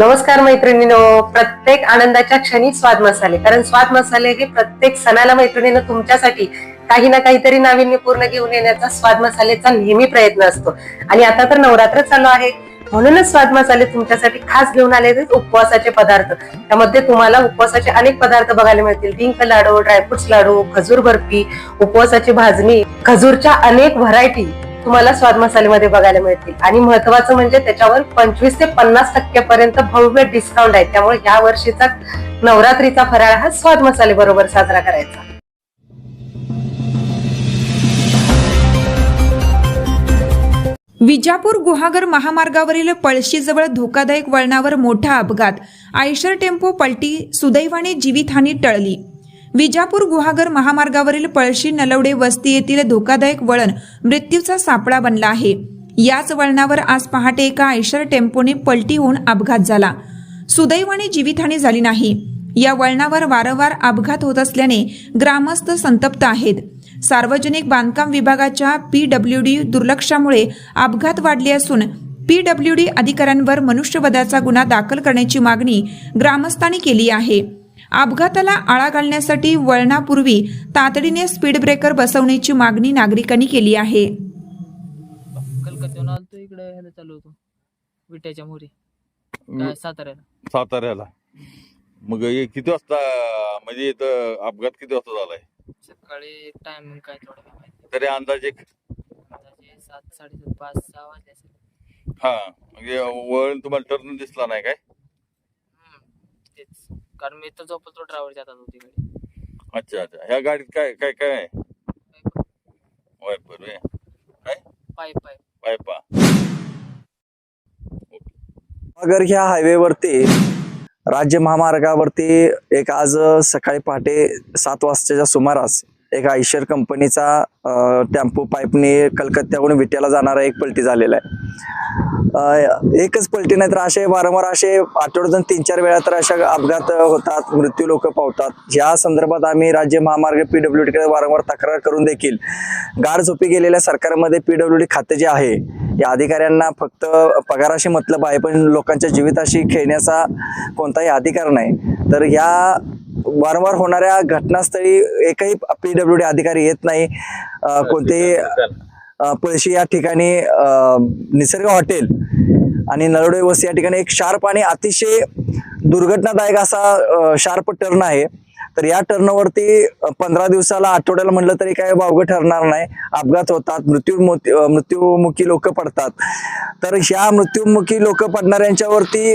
नमस्कार मैत्रिणीनो. प्रत्येक आनंदाच्या क्षणी स्वाद मसाले. कारण स्वाद मसाले हे प्रत्येक सणाला मैत्रिणीनं तुमच्यासाठी काही ना काहीतरी नाविन्यपूर्ण घेऊन येण्याचा स्वाद मसालेचा नेहमी प्रयत्न असतो. आणि आता तर नवरात्र चालू आहे. म्हणूनच स्वाद मसाले तुमच्यासाठी खास घेऊन आले उपवासाचे पदार्थ. त्यामध्ये तुम्हाला उपवासाचे अनेक पदार्थ बघायला मिळतील. डिंक लाडू ड्रायफ्रुट्स लाडू खजूर बर्फी उपवासाची भाजणी खजूरच्या अनेक व्हरायटी तुम्हाला स्वाद मसालेमध्ये बघायला मिळतील. आणि महत्वाचं म्हणजे त्याच्यावर पंचवीस ते पन्नास टक्क्यापर्यंत भव्य डिस्काउंट आहे. त्यामुळे या वर्षीचा नवरात्रीचा फराळ हा स्वाद मसाले बरोबर साजरा करायचा. विजापूर गुहागर महामार्गावरील पळशीजवळ धोकादायक वळणावर मोठा अपघात. आयशर टेम्पो पलटी सुदैवाने जीवितहानी टळली. विजापूर गुहागर महामार्गावरील पळशी नलवडे वस्ती येथील धोकादायक वळण मृत्यूचा सापळा बनला आहे. याच वळणावर आज पहाटे एका आयशर टेम्पोने पलटी होऊन अपघात झाला. सुदैवाने जीवितहानी झाली नाही. या वळणावर वारंवार अपघात होत असल्याने ग्रामस्थ संतप्त आहेत. सार्वजनिक बांधकाम विभागाच्या पी डब्ल्यू डी दुर्लक्षामुळे अपघात वाढले असून पी डब्ल्यू डी अधिकाऱ्यांवर मनुष्यवधाचा गुन्हा दाखल करण्याची मागणी ग्रामस्थांनी केली आहे. अपघाताला आळा घालण्यासाठी वळणापूर्वी तातडीने स्पीड ब्रेकर बसवण्याची मागणी नागरिकांनी केली आहे. कलकत्त्याहून आलतो इकडे ह्याला चालू होतो. विट्याच्या मोरी. काय साताऱ्याला. साताऱ्याला. मग हे किती वाजता म्हणजे इथं अपघात किती वाजता झालाय? सकाळी टायमिंग काय थोडं काय माहिती तरी अंदाजे अंदाजे सात साडेसात पाच सहा वाजले असेल. हा म्हणजे वळण तुम्हाला टर्न दिसला नाही काय? हम्म, तेच. कारण मी तर झोपतो ड्रायव्हरच्या हातात होती गाडी. अच्छा अच्छा. ह्या गाडीत काय काय काय आहे? वायपर पाईप पाईप पायपा नगर ह्या हायवेवरती राज्य महामार्गावरती एक आज सकाळी पहाटे सात वाजताच्या सुमारास एक आयशर कंपनीचा अ, टेम्पो पाईपने कलकत्त्याहून विट्याला जाणारा एक पलटी झालेला आहे. एकच पलटी नाही तर असे वारंवार असे आठवड्यातून तीन चार वेळा तर अशा अपघात होतात मृत्यू लोक पावतात. या संदर्भात आम्ही राज्य महामार्ग पीडब्ल्यू कडे वारंवार तक्रार करून देखील गार झोपी गेलेल्या सरकारमध्ये पीडब्ल्यू डी खाते जे आहे या अधिकाऱ्यांना फक्त पगाराशी मतलब आहे पण लोकांच्या जीविताशी खेळण्याचा कोणताही अधिकार नाही. तर या वारंवार होणाऱ्या घटनास्थळी एकही पीडब्ल्यू डी अधिकारी येत नाही कोणतेही पळशी या ठिकाणी निसर्ग हॉटेल आणि नरोडे वस्ती या ठिकाणी एक शार्प आणि अतिशय दुर्घटनादायक असा शार्प टर्न आहे. तर या टर्नवरती पंधरा दिवसाला आठवड्याला म्हणलं तरी काय वावगं ठरणार नाही. अपघात होतात मृत्यू मृत्युमुखी लोक पडतात. तर ह्या मृत्युमुखी लोक पडणाऱ्यांच्यावरती